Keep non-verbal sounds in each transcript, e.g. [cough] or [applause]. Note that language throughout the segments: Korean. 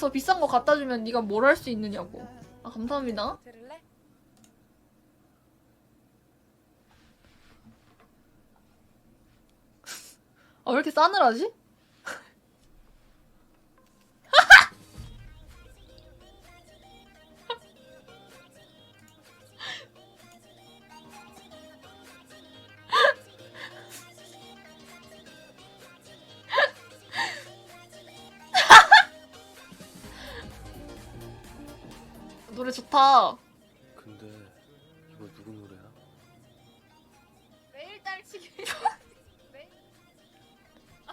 가게에서 비싼 거 갖다 주면 네가 뭘 할 수 있느냐고. 아 감사합니다. [laughs] 아 왜 이렇게 싸늘하지? 노래 좋다. 근데 이거 누구 노래야? 매일 딸치기. [laughs] 매일...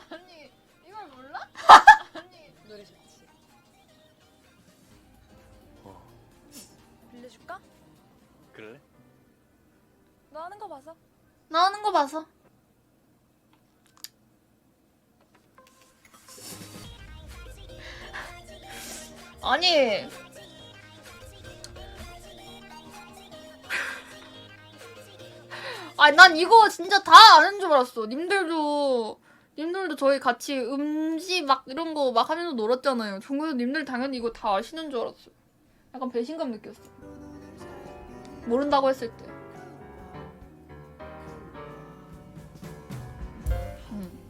아니 이걸 몰라? 아니 노래 좋지. 어 빌려줄까? 그래? 너 하는 거 봐서. 나 하는 거 봐서. [laughs] 아니. 아니 난 이거 진짜 다 아는 줄 알았어. 님들도 님들도 저희 같이 음지 막 이런 거 막 하면서 놀았잖아요. 종국에서 님들 당연히 이거 다 아시는 줄 알았어. 약간 배신감 느꼈어. 모른다고 했을 때. 음.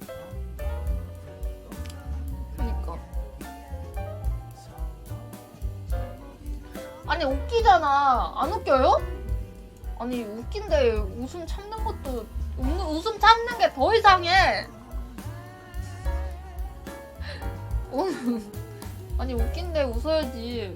그니까. 아니 웃기잖아. 안 웃겨요? 아니 웃긴데 웃음 참는 것도 웃는, 웃음 참는 게 더 이상해. [laughs] 어, 아니 웃긴데 웃어야지.